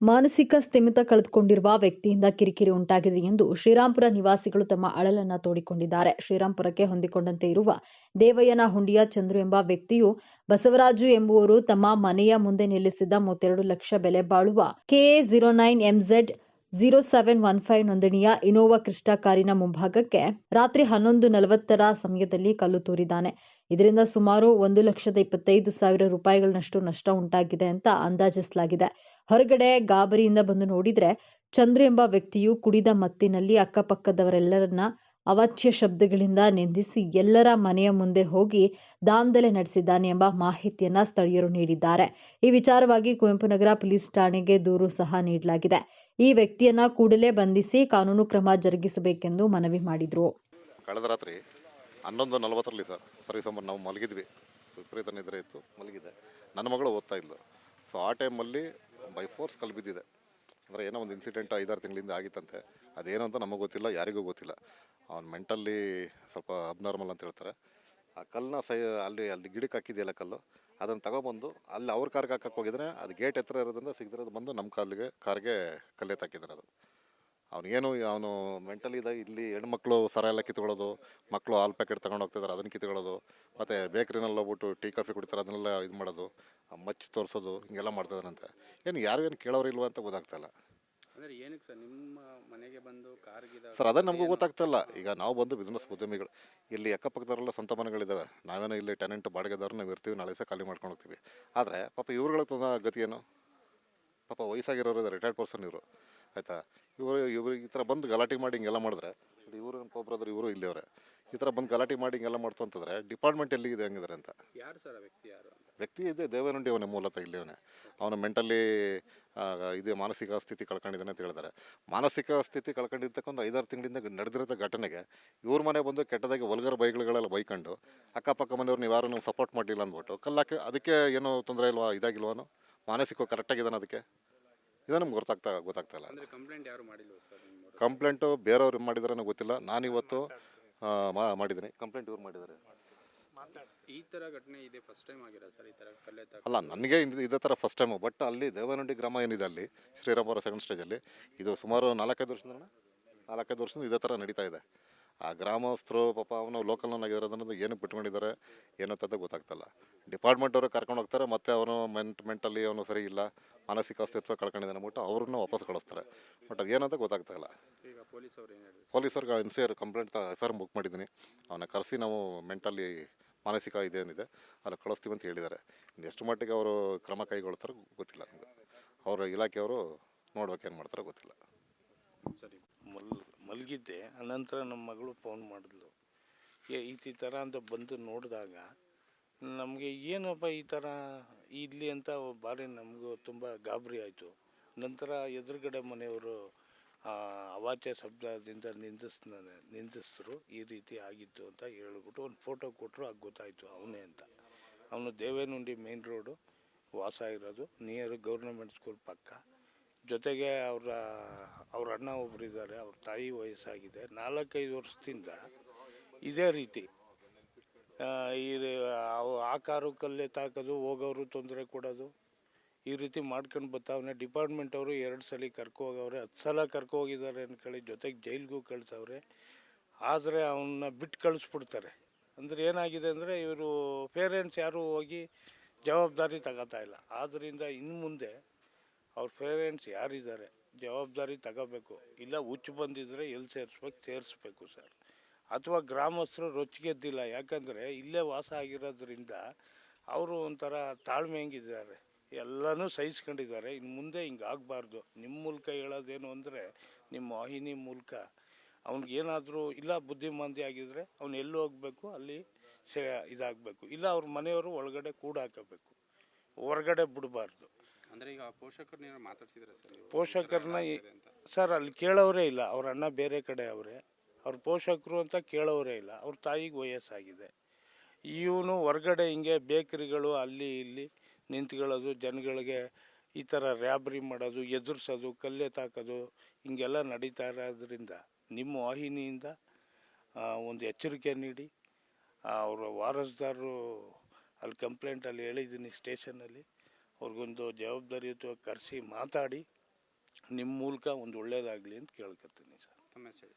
ಮಾನಸಿಕ ಸ್ಥಿಮಿತ ಕಳೆದುಕೊಂಡಿರುವ ವ್ಯಕ್ತಿಯಿಂದ ಕಿರಿಕಿರಿ ಉಂಟಾಗಿದೆ ಎಂದು ಶ್ರೀರಾಂಪುರ ನಿವಾಸಿಗಳು ತಮ್ಮ ಅಳಲನ್ನ ತೋಡಿಕೊಂಡಿದ್ದಾರೆ. ಶ್ರೀರಾಂಪುರಕ್ಕೆ ಹೊಂದಿಕೊಂಡಂತೆ ಇರುವ ದೇವಯ್ಯನ ಹುಂಡಿಯ ಚಂದ್ರು ಎಂಬ ವ್ಯಕ್ತಿಯು ಬಸವರಾಜು ಎಂಬುವರು ತಮ್ಮ ಮನೆಯ ಮುಂದೆ ನಿಲ್ಲಿಸಿದ್ದ ಮೂವತ್ತೆರಡು ಲಕ್ಷ ಬೆಲೆ ಬಾಳುವ K zero nine MZ zero seven one five ನೋಂದಣಿಯ ಇನೋವಾ ಕ್ರಿಸ್ಟಾ ಕಾರಿನ ಮುಂಭಾಗಕ್ಕೆ ರಾತ್ರಿ ಹನ್ನೊಂದು ನಲವತ್ತರ ಸಮಯದಲ್ಲಿ ಕಲ್ಲು ತೂರಿದ್ದಾನೆ. ಇದರಿಂದ ಸುಮಾರು ಒಂದು ಲಕ್ಷದ ಇಪ್ಪತ್ತೈದು ಸಾವಿರ ರೂಪಾಯಿಗಳನ್ನಷ್ಟು ನಷ್ಟ ಉಂಟಾಗಿದೆ ಅಂತ ಅಂದಾಜಿಸಲಾಗಿದೆ. ಹೊರಗಡೆ ಗಾಬರಿಯಿಂದ ಬಂದು ನೋಡಿದ್ರೆ ಚಂದ್ರು ಎಂಬ ವ್ಯಕ್ತಿಯು ಕುಡಿದ ಮತ್ತಿನಲ್ಲಿ ಅಕ್ಕಪಕ್ಕದವರೆಲ್ಲರನ್ನ ಅವಾಚ್ಯ ಶಬ್ದಗಳಿಂದ ನಿಂದಿಸಿ ಎಲ್ಲರ ಮನೆಯ ಮುಂದೆ ಹೋಗಿ ದಾಂಧಲೆ ನಡೆಸಿದ್ದಾನೆ ಎಂಬ ಮಾಹಿತಿಯನ್ನ ಸ್ಥಳೀಯರು ನೀಡಿದ್ದಾರೆ. ಈ ವಿಚಾರವಾಗಿ ಕುವೆಂಪು ನಗರ ಪೊಲೀಸ್ ಠಾಣೆಗೆ ದೂರು ಸಹ ನೀಡಲಾಗಿದೆ. ಈ ವ್ಯಕ್ತಿಯನ್ನ ಕೂಡಲೇ ಬಂಧಿಸಿ ಕಾನೂನು ಕ್ರಮ ಜರುಗಿಸಬೇಕೆಂದು ಮನವಿ ಮಾಡಿದ್ರು. ಕಳೆದ ರಾತ್ರಿ ಹನ್ನೊಂದು ನಲವತ್ತರಲ್ಲಿ ಸರ್. ಸರ್ವಿಸ್ ಸಂಬಂಧ ನಾವು ಮಲಗಿದ್ವಿ. ವಿಪರೀತ ನಿದ್ರೆ ಇತ್ತು. ಮಲಗಿದೆ. ನನ್ನ ಮಗಳು ಓದ್ತಾ ಇದ್ಲು. ಸೊ ಆ ಟೈಮಲ್ಲಿ ಬೈ ಫೋರ್ಸ್ ಕಲ್ಲು ಬಿದ್ದಿದೆ ಅಂದರೆ ಏನೋ ಒಂದು ಇನ್ಸಿಡೆಂಟ್ ಐದಾರು ತಿಂಗಳಿಂದ ಆಗಿತ್ತಂತೆ. ಅದೇನು ಅಂತ ನಮಗೆ ಗೊತ್ತಿಲ್ಲ, ಯಾರಿಗೂ ಗೊತ್ತಿಲ್ಲ. ಅವ್ನು ಮೆಂಟಲ್ಲಿ ಸ್ವಲ್ಪ ಅಬ್ನಾರ್ಮಲ್ ಅಂತ ಹೇಳ್ತಾರೆ. ಆ ಕಲ್ಲನ್ನ ಸೈ, ಅಲ್ಲಿ ಅಲ್ಲಿ ಗಿಡಕ್ಕೆ ಹಾಕಿದೆಯಲ್ಲ ಕಲ್ಲು? ಅದನ್ನು ತಗೊಬಂದು ಅಲ್ಲಿ ಅವ್ರ ಕಾರ್ಗೆ ಹಾಕಕ್ಕೆ ಹೋಗಿದ್ರೆ ಅದು ಗೇಟ್ ಎತ್ತರ ಇರೋದ್ರಿಂದ ಸಿಗದಿರೋದು ಬಂದು ನಮ್ಮ ಕಾಲಿಗೆ, ಕಾರ್ಗೆ ಕಲ್ಲೆತ್ತಾಕಿದ್ರೆ ಅದು. ಅವನಿಗೇನು ಅವನು ಮೆಂಟಲ್ ಇದೆ ಇಲ್ಲಿ ಹೆಣ್ಮಕ್ಳು ಸರ ಎಲ್ಲ ಕಿತ್ಕೊಳ್ಳೋದು ಮಕ್ಕಳು ಹಾಲು ಪ್ಯಾಕೆಟ್ ತಗೊಂಡು ಹೋಗ್ತಿದ್ದಾರೆ ಅದನ್ನು ಕಿತ್ಕೊಳ್ಳೋದು ಮತ್ತು ಬೇಕ್ರಿನಲ್ಲಿ ಹೋಗ್ಬಿಟ್ಟು ಟೀ ಕಾಫಿ ಕುಡಿತಾರೆ ಅದನ್ನೆಲ್ಲ ಇದು ಮಾಡೋದು ಆ ಮಚ್ಚಿ ತೋರಿಸೋದು ಹಿಂಗೆಲ್ಲ ಮಾಡ್ತಿದ್ದಾರಂತೆ ಏನು ಯಾರು ಏನು ಕೇಳೋರು ಇಲ್ವಾ ಅಂತ ಗೊತ್ತಾಗ್ತಾಯಿಲ್ಲ ಅಂದರೆ ಏನಕ್ಕೆ ಸರ್ ನಿಮ್ಮ ಮನೆಗೆ ಬಂದು ಕಾರ್ಗಿದ ಸರ್ ಅದೇ ನಮಗೂ ಗೊತ್ತಾಗ್ತಿಲ್ಲ ಈಗ ನಾವು ಬಂದು ಬಿಸ್ನೆಸ್ ಉದ್ಯಮಿಗಳು ಇಲ್ಲಿ ಅಕ್ಕಪಕ್ಕದವರೆಲ್ಲ ಸ್ವಂತ ಮನೆಗಳಿದ್ದಾವೆ ನಾವೇನೋ ಇಲ್ಲಿ ಟೆನೆಂಟ್ ಬಾಡಿಗೆದವ್ರು ನಾವು ಇರ್ತೀವಿ ನಾಳೆ ಸಹ ಖಾಲಿ ಮಾಡ್ಕೊಂಡು ಹೋಗ್ತೀವಿ. ಆದರೆ ಪಾಪ ಇವ್ರುಗಳ ತುಂಬ ಗತಿ ಏನು? ಪಾಪ ವಯಸ್ಸಾಗಿರೋರು ರಿಟೈರ್ಡ್ ಪರ್ಸನ್ ಇವರು. ಆಯಿತಾ? ಇವರು ಇವರು ಈ ಥರ ಬಂದು ಗಲಾಟೆ ಮಾಡಿ ಹಿಂಗೆಲ್ಲ ಮಾಡಿದ್ರೆ ಇವರು ನಮ್ಮ ಕೊಬ್ಬರದ್ರು ಇವರು ಇಲ್ಲಿಯವರೇ ಈ ಥರ ಬಂದು ಗಲಾಟೆ ಮಾಡಿ ಹಿಂಗೆಲ್ಲ ಮಾಡ್ತು ಅಂತಂದರೆ ಡಿಪಾರ್ಟ್ಮೆಂಟ್ ಎಲ್ಲಿದೆ ಹಂಗಿದ್ರೆ ಅಂತ? ಯಾರು ಸರ್ ಆ ವ್ಯಕ್ತಿ ಯಾರು ಅಂತ? ವ್ಯಕ್ತಿ ಇದೆ ದೇವನಂಡಿ ಅವನೇ ಮೂಲತಃ ಇಲ್ಲಿಯವನೇ. ಅವನ ಮೆಂಟಲಿ ಇದೆ ಮಾನಸಿಕ ಸ್ಥಿತಿ ಕಳ್ಕೊಂಡಿದ್ದಾನೆ ಅಂತ ಹೇಳಿದ್ದಾರೆ ಮಾನಸಿಕ ಸ್ಥಿತಿ ಕಳ್ಕೊಂಡಿರ್ತಕ್ಕಂಥ ಐದಾರು ತಿಂಗಳಿಂದ ನಡೆದಿರೋ ಘಟನೆಗೆ ಇವ್ರ ಮನೆ ಬಂದು ಕೆಟ್ಟದಾಗಿ ಒಲ್ಗರ ಬೈಗಳೆಲ್ಲ ಬೈಕೊಂಡು ಅಕ್ಕಪಕ್ಕ ಮನೆಯವ್ರು ನೀವು ಯಾರು ನೀವು ಸಪೋರ್ಟ್ ಮಾಡಲಿಲ್ಲ ಅಂದ್ಬಿಟ್ಟು ಕಲ್ಲಾಕೆ ಅದಕ್ಕೆ ಏನೋ ತೊಂದರೆ ಇಲ್ವಾ ಇದಾಗಿಲ್ವಾನು ಮಾನಸಿಕ ಕರೆಕ್ಟಾಗಿದ್ದಾನೆ ಅದಕ್ಕೆ? ಇದು ನಮ್ಗೆ ಗೊತ್ತಾಗ್ತಾ ಗೊತ್ತಾಗ್ತಾ ಇಲ್ಲ. ಕಂಪ್ಲೇಂಟ್ ಯಾರು ಮಾಡಿಲ್ವ ಸರ್ ನಿಮ್ಮವರು ಕಂಪ್ಲೇಂಟು ಬೇರೆಯವ್ರು ಮಾಡಿದಾರೆ ಗೊತ್ತಿಲ್ಲ. ನಾನಿವತ್ತು ಇವತ್ತು ಮಾ- ಮಾಡಿದ್ದೀನಿ. ಕಂಪ್ಲೇಂಟ್ ಇವ್ರು ಮಾಡಿದ್ದಾರೆ. ಈ ಥರ ಘಟನೆ ಇದೆ ಫಸ್ಟ್ ಟೈಮ್ ಆಗಿರೋದು ಸರ್ ಈ ಕಲ್ಲೆತ್ತ ಅಲ್ಲ ನನಗೆ ಇದು- ಇದೇ ಥರ ಫಸ್ಟ್ ಟೈಮು ಬಟ್ ಅಲ್ಲಿ ದೇವನಹಳ್ಳಿ ಗ್ರಾಮ ಏನಿದೆ ಅಲ್ಲಿ ಶ್ರೀರಾಮಪುರ ಸೆಕೆಂಡ್ ಸ್ಟೇಜಲ್ಲಿ ಇದು ಸುಮಾರು ನಾಲ್ಕೈದು ವರ್ಷದಿಂದ ನಾಲ್ಕೈದು ವರ್ಷದಿಂದ ಇದೇ ಥರ ನಡೀತಾ ಇದೆ. ಆ ಗ್ರಾಮಸ್ಥರು ಪಾಪ ಅವನು ಲೋಕಲ್ನಾಗಿರೋದನ್ನ ಏನಕ್ಕೆ ಬಿಟ್ಕೊಂಡಿದ್ದಾರೆ ಏನೋ ಅಂತ ಗೊತ್ತಾಗ್ತಲ್ಲ ಡಿಪಾರ್ಟ್ಮೆಂಟ್ ಅವರು ಕರ್ಕೊಂಡು ಹೋಗ್ತಾರೆ ಮತ್ತೆ ಅವನು ಮೆಂಟ್ ಮೆಂಟಲ್ಲಿ ಅವನು ಸರಿ ಇಲ್ಲ. ಮಾನಸಿಕ ಅಸ್ತಿತ್ವ ಕಳ್ಕೊಂಡಿದ್ದಾನೆ ಅಂದ್ಬಿಟ್ಟು ಅವ್ರನ್ನ ವಾಪಸ್ ಕಳಿಸ್ತಾರೆ. ಬಟ್ ಅದು ಏನಂತ ಗೊತ್ತಾಗ್ತಾ ಇಲ್ಲ. ಪೊಲೀಸರಿಗೆ N C R complaint F I R book ಮಾಡಿದ್ದೀನಿ. ಅವನ್ನ ಕರೆಸಿ ನಾವು ಮೆಂಟಲಿ ಮಾನಸಿಕ ಇದೇನಿದೆ ಅದನ್ನು ಕಳಿಸ್ತೀವಿ ಅಂತ ಹೇಳಿದ್ದಾರೆ. ಇನ್ನು ಎಷ್ಟು ಮಟ್ಟಿಗೆ ಅವರು ಕ್ರಮ ಕೈಗೊಳ್ತಾರೋ ಗೊತ್ತಿಲ್ಲ ನಮಗೆ. ಅವರ ಇಲಾಖೆಯವರು ನೋಡ್ಬೇಕು ಏನು ಮಾಡ್ತಾರೋ ಗೊತ್ತಿಲ್ಲ. ಸರಿ ಮಲ್ ಮಲಗಿದ್ದೆ. ಅನಂತರ ನಮ್ಮ ಮಗಳು ಫೋನ್ ಮಾಡಿದ್ಲು. ಏ ಈ ಈ ಥರ ಅಂತ ಬಂದು ನೋಡಿದಾಗ ನಮಗೆ ಏನಪ್ಪ ಈ ಥರ ಇಲ್ಲಿ ಅಂತ ಭಾರಿ ನಮಗೂ ತುಂಬ ಗಾಬರಿ ಆಯಿತು. ನಂತರ ಎದುರುಗಡೆ ಮನೆಯವರು ಅವಾಚ್ಯ ಶಬ್ದದಿಂದ ನಿಂದಿಸ್ ನಿಂದಿಸ್ತರು ಈ ರೀತಿ ಆಗಿತ್ತು ಅಂತ ಹೇಳ್ಬಿಟ್ಟು ಒಂದು ಫೋಟೋ ಕೊಟ್ಟರು ಆಗ ಗೊತ್ತಾಯಿತು ಅವನೇ ಅಂತ. ಅವನು ದೇವೇನುಂಡಿ ಮೇನ್ ರೋಡು ವಾಸ ಇರೋದು ನಿಯರ್ ಗೌರ್ಮೆಂಟ್ ಸ್ಕೂಲ್ ಪಕ್ಕ. ಜೊತೆಗೆ ಅವರ, ಅವ್ರ ಅಣ್ಣ ಒಬ್ಬರು ಇದ್ದಾರೆ, ಅವ್ರ ತಾಯಿ ವಯಸ್ಸಾಗಿದೆ. ನಾಲ್ಕೈದು ವರ್ಷದಿಂದ ಇದೇ ರೀತಿ ಈ ಕಾರು ಕಲ್ಲೆ ತಾಕೋದು ಹೋಗೋರು ತೊಂದರೆ ಕೊಡೋದು, ಈ ರೀತಿ ಮಾಡ್ಕೊಂಡು ಬರ್ತಾವನೆ ಡಿಪಾರ್ಟ್ಮೆಂಟ್ ಅವರು ಎರಡು ಸಲ ಕರ್ಕೊ ಹೋಗವ್ರೆ ಹತ್ತು ಸಲ ಕರ್ಕೊ ಹೋಗಿದ್ದಾರೆ ಅನ್ಕೊಳ್ಳಿ ಜೊತೆಗೆ ಜೈಲ್ಗೂ ಕಳ್ಸವ್ರೆ. ಆದರೆ ಅವನ್ನ ಬಿಟ್ಟು ಕಳಿಸ್ಬಿಡ್ತಾರೆ. ಅಂದರೆ ಏನಾಗಿದೆ ಅಂದರೆ ಇವರು ಪೇರೆಂಟ್ಸ್ ಯಾರೂ ಹೋಗಿ ಜವಾಬ್ದಾರಿ ತಗೋತಾ ಇಲ್ಲ. ಆದ್ದರಿಂದ ಇನ್ನು ಮುಂದೆ ಅವ್ರ ಪೇರೆಂಟ್ಸ್ ಯಾರಿದ್ದಾರೆ, ಜವಾಬ್ದಾರಿ ತಗೋಬೇಕು, ಇಲ್ಲ ಹುಚ್ಚು ಬಂದಿದ್ದರೆ ಎಲ್ಲಿ ಸೇರಿಸ್ಬೇಕು ಸೇರಿಸ್ಬೇಕು ಸರ್. ಅಥವಾ ಗ್ರಾಮಸ್ಥರು ರೊಚ್ಚಿಗೆದ್ದಿಲ್ಲ ಯಾಕಂದರೆ ಇಲ್ಲೇ ವಾಸ ಆಗಿರೋದ್ರಿಂದ ಅವರು ಒಂಥರ ತಾಳ್ಮೆ ಹೆಂಗಿದ್ದಾರೆ. ಎಲ್ಲನೂ ಸಹಿಸ್ಕೊಂಡಿದ್ದಾರೆ. ಇನ್ನು ಮುಂದೆ ಹಿಂಗೆ ಆಗಬಾರ್ದು. ನಿಮ್ಮ ಮೂಲಕ ಹೇಳೋದೇನು ಅಂದರೆ ನಿಮ್ಮ ವಾಹಿನಿ ಮೂಲಕ. ಅವ್ನಿಗೇನಾದರೂ ಇಲ್ಲ ಬುದ್ಧಿಮಾಂದಿ ಆಗಿದ್ರೆ ಅವ್ನು ಎಲ್ಲಿ ಹೋಗಬೇಕು ಅಲ್ಲಿ ಸೇ ಇದಾಗಬೇಕು. ಇಲ್ಲ ಅವ್ರ ಮನೆಯವರು ಒಳಗಡೆ ಕೂಡ ಹಾಕಬೇಕು. ಹೊರಗಡೆ ಬಿಡಬಾರ್ದು. ಅಂದರೆ ಈಗ ಪೋಷಕರನ್ನ ಮಾತಾಡ್ತಿದ್ರೆ ಸರ್ ಪೋಷಕರನ್ನ ಸರ್ ಅಲ್ಲಿ ಕೇಳೋರೇ ಇಲ್ಲ. ಅವ್ರ ಅಣ್ಣ ಬೇರೆ ಕಡೆ ಅವರೇ. ಅವ್ರ ಪೋಷಕರು ಅಂತ ಕೇಳೋರೇ ಇಲ್ಲ. ಅವ್ರ ತಾಯಿಗೆ ವಯಸ್ಸಾಗಿದೆ. ಇವನು ಹೊರ್ಗಡೆ ಹಿಂಗೆ ಬೇಕರಿಗಳು ಅಲ್ಲಿ ಇಲ್ಲಿ ನಿಂತ್ಕೊಳ್ಳೋದು, ಜನಗಳಿಗೆ ಈ ಥರ ರ್ಯಾಬ್ರಿ ಮಾಡೋದು, ಎದುರಿಸೋದು ಕಲ್ಲೆತ್ತಾಕೋದು ಹಿಂಗೆಲ್ಲ ನಡೀತಾ ಇರೋದ್ರಿಂದ ನಿಮ್ಮ ವಾಹಿನಿಯಿಂದ ಒಂದು ಎಚ್ಚರಿಕೆ ನೀಡಿ. ಅವರ ವಾರಸ್ದಾರರು ಅಲ್ಲಿ ಕಂಪ್ಲೇಂಟಲ್ಲಿ ಹೇಳಿದ್ದೀನಿ ಸ್ಟೇಷನಲ್ಲಿ ಅವ್ರಿಗೊಂದು ಜವಾಬ್ದಾರಿಯುತವಾಗಿ ಕರೆಸಿ ಮಾತಾಡಿ. ನಿಮ್ಮ ಮೂಲಕ ಒಂದು ಒಳ್ಳೇದಾಗಲಿ ಅಂತ ಕೇಳ್ಕೊತೀನಿ ಸರ್.